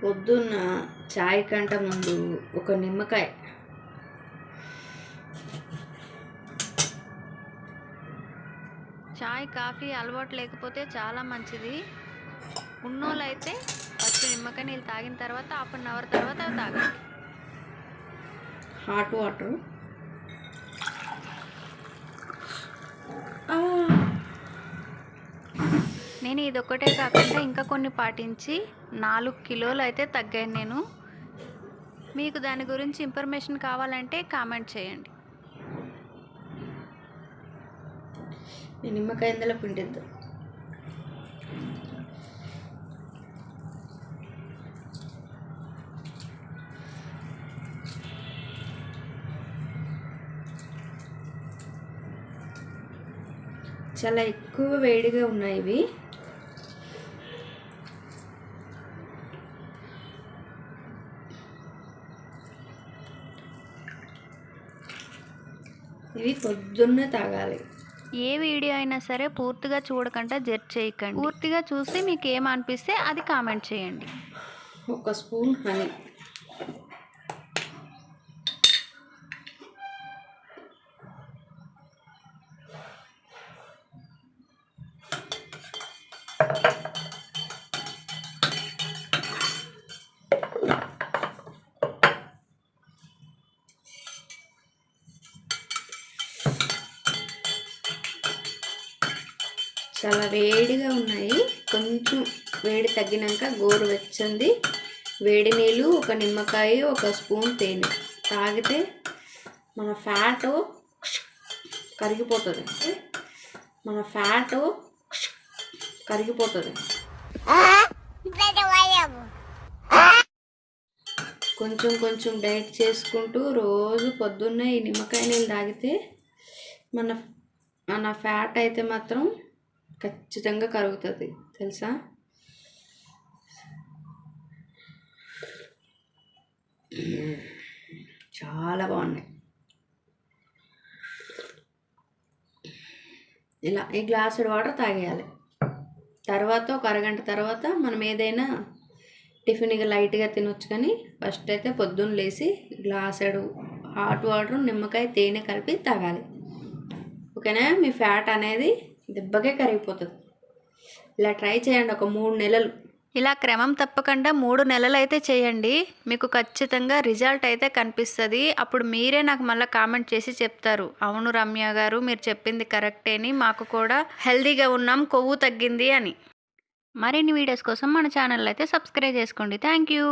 పొద్దున్న చాయ్ కంట ముందు ఒక నిమ్మకాయ. చాయ్ కాఫీ అలవాటు లేకపోతే చాలా మంచిది. ఉన్నోళ్ళు అయితే ఫస్ట్ నిమ్మకాయ నీళ్ళు తాగిన తర్వాత హాఫ్ అన్ అవర్ తర్వాత అవి తాగండి. Hot water. నేను ఇది కాకుండా ఇంకా కొన్ని పాటించి నాలుగు కిలోలు అయితే తగ్గాను నేను. మీకు దాని గురించి ఇన్ఫర్మేషన్ కావాలంటే కామెంట్ చేయండి. ఈ నిమ్మకాయ ఇందులో పిండిద్దాం? చాలా ఎక్కువ వేడిగా ఉన్నాయి ఇవి. ఇవి పొద్దున్నే తాగాలి. ఏ వీడియో అయినా సరే పూర్తిగా చూడకుండా జడ్జ్ చేయకండి. పూర్తిగా చూసి మీకు ఏం అనిపిస్తే అది కామెంట్ చేయండి. ఒక స్పూన్ హనీ. చాలా వేడిగా ఉన్నాయి. కొంచెం వేడి తగ్గినాక గోరు వచ్చింది. వేడి నీళ్ళు ఒక నిమ్మకాయ ఒక స్పూన్ తేనె తాగితే మన ఫ్యాట్ కరిగిపోతుంది. మన ఫ్యాట్ కరిగిపోతుంది. కొంచెం కొంచెం డైట్ చేసుకుంటూ రోజు పొద్దున్నే ఈ నిమ్మకాయ నీళ్ళు తాగితే మన మన ఫ్యాట్ అయితే మాత్రం ఖచ్చితంగా కరుగుతుంది. తెలుసా? చాలా బాగున్నాయి. ఇలా ఈ గ్లాసుడ్ వాటర్ తాగేయాలి. తర్వాత ఒక అరగంట తర్వాత మనం ఏదైనా టిఫిన్గా లైట్గా తినొచ్చు కానీ ఫస్ట్ అయితే పొద్దున్న లేచి గ్లాసుడు హాట్ వాటర్ నిమ్మకాయ తేనె కలిపి తాగాలి. ఓకేనా? మీ ఫ్యాట్ అనేది దెబ్బకే కరిగిపోతుంది. ఇలా ట్రై చేయండి ఒక మూడు నెలలు. ఇలా క్రమం తప్పకుండా మూడు నెలలు అయితే చేయండి. మీకు ఖచ్చితంగా రిజల్ట్ అయితే కనిపిస్తుంది. అప్పుడు మీరే నాకు మళ్ళీ కామెంట్ చేసి చెప్తారు. అవును రమ్య గారు మీరు చెప్పింది కరెక్టే అని మాకు కూడా హెల్దీగా ఉన్నాం కొవ్వు తగ్గింది అని. మరిన్ని వీడియోస్ కోసం మన ఛానల్ అయితే సబ్స్క్రైబ్ చేసుకోండి. Thank you.